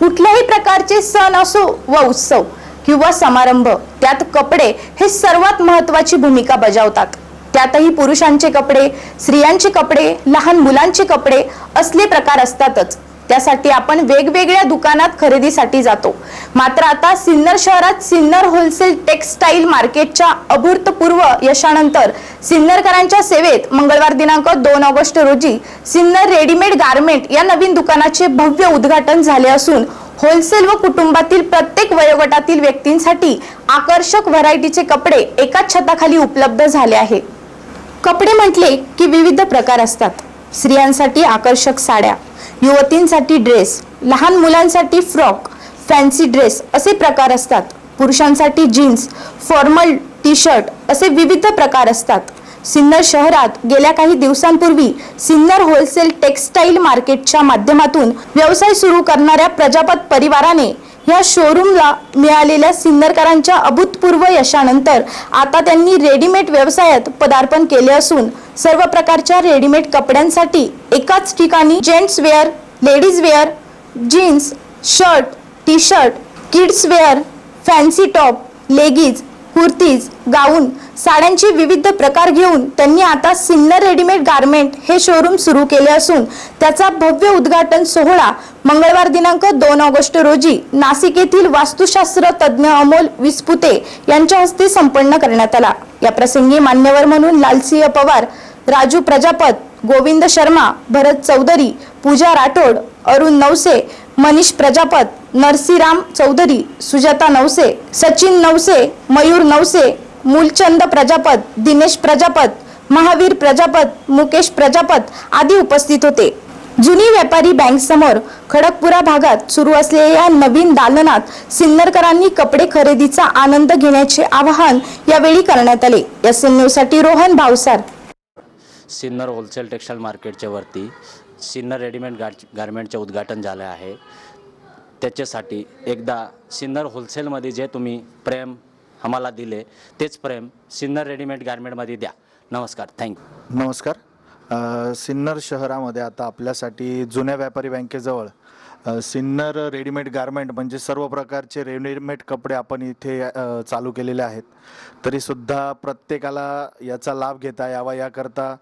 कुठल्याही प्रकारचे सण असो व उत्सव किंवा समारंभ त्यात कपडे हे सर्वात महत्वाची भूमिका बजावतात. त्यातही पुरुषांचे कपडे स्त्रियांचे कपडे लहान मुलांचे कपडे असले प्रकार असतातच. त्यासाठी आपण वेगवेगळ्या दुकानात खरेदीसाठी जातो. मात्र आता सिन्नर शहरात सिन्नर होलसेल टेक्सटाईल मार्केटच्या अभूतपूर्व यशानंतर सिन्नरकरांच्या सेवेत मंगळवार दिनांक दोन ऑगस्ट रोजी सिन्नर रेडीमेड गारमेंट या नवीन दुकानाचे भव्य उद्घाटन झाले असून होलसेल व कुटुंबातील प्रत्येक वयोगटातील व्यक्तींसाठी आकर्षक व्हरायटीचे कपडे एकाच छताखाली उपलब्ध झाले आहे. कपडे म्हटले की विविध प्रकार असतात. स्त्रियांसाठी आकर्षक साड्या युवतींसाठी ड्रेस लहान मुलांसाठी फ्रॉक फॅन्सी ड्रेस असे प्रकार असतात. पुरुषांसाठी जीन्स फॉर्मल टी शर्ट असे विविध प्रकार असतात. सिन्नर शहरात गेल्या काही दिवसांपूर्वी सिन्नर होलसेल टेक्सटाईल मार्केटच्या माध्यमातून व्यवसाय सुरू करणाऱ्या प्रजापत परिवाराने या शोरूमला मिळालेल्या सिन्नरकरांच्या अभूतपूर्व यशानंतर आता त्यांनी रेडीमेड व्यवसायात पदार्पण केले असून सर्व प्रकारच्या रेडीमेड कपड्यांसाठी एकाच ठिकाणी gents wear ladies wear jeans shirt T shirt kids wear fancy top leggings kurtis gown साड्यांचे विविध प्रकार घेऊन त्यांनी आता सिन्नर रेडीमेड गारमेंट हे शोरूम सुरू केले असून त्याचा भव्य उद्घाटन सोहळा मंगळवार दिनांक दोन ऑगस्ट रोजी नाशिक येथील वास्तुशास्त्र तज्ज्ञ अमोल विस्पुते यांच्या हस्ते संपन्न करण्यात आला. या प्रसंगी मान्यवर म्हणून लालसिंह पवार राजू प्रजापत गोविंद शर्मा भरत चौधरी पूजा राठोड अरुण नवसे मनीष प्रजापत नरसीराम चौधरी सुजाता नवसे सचिन नवसे मयूर नवसे मूलचंद प्रजापत दिनेश प्रजापत महावीर प्रजापत मुकेश प्रजापत आदी उपस्थित होते. जुनी व्यापारी बँक समोर खडकपुरा भागात सुरू असलेल्या नवीन दालनात सिन्नरकरांनी कपडे खरेदीचा आनंद घेण्याचे आवाहन यावेळी करण्यात आले. या एन रोहन भावसार. सिन्नर होलसेल टेक्स्टाईल मार्केटच्या वरती सिन्नर रेडीमेड गार गारमेंटचे उद्घाटन झालं आहे. त्याच्यासाठी एकदा सिन्नर होलसेलमध्ये जे तुम्ही प्रेम आम्हाला दिले तेच प्रेम सिन्नर रेडीमेड गारमेंटमध्ये द्या. नमस्कार थँक्यू नमस्कार. अ, सिन्नर शहरामध्ये आता आपल्यासाठी जुन्या व्यापारी बँकेजवळ अ, सिन्नर रेडीमेड गारमेंट म्हणजे सर्व प्रकारचे रेडीमेड कपडे आपण इथे अ, चालू केलेले आहेत. तरीसुद्धा प्रत्येकाला याचा लाभ घेता यावा याकरता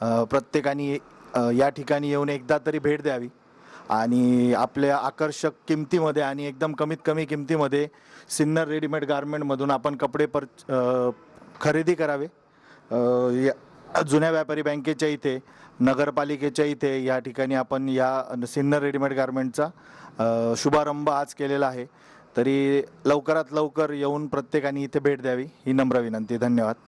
अ, प्रत्येकाने अ, या ठिकाणी येऊन एकदा तरी भेट द्यावी. आणि आपल्या आकर्षक किमतीमध्ये आणि एकदम कमीत कमी किमतीमध्ये सिन्नर रेडीमेड गारमेंटमधून आपण कपडे पर खरेदी करावे. या जुन्या व्यापारी बँकेच्या इथे नगरपालिकेच्या इथे या ठिकाणी आपण या सिन्नर रेडीमेड गारमेंटचा शुभारंभ आज केलेला आहे. तरी लवकरात लवकर येऊन प्रत्येकाने इथे भेट द्यावी ही नम्र विनंती. धन्यवाद.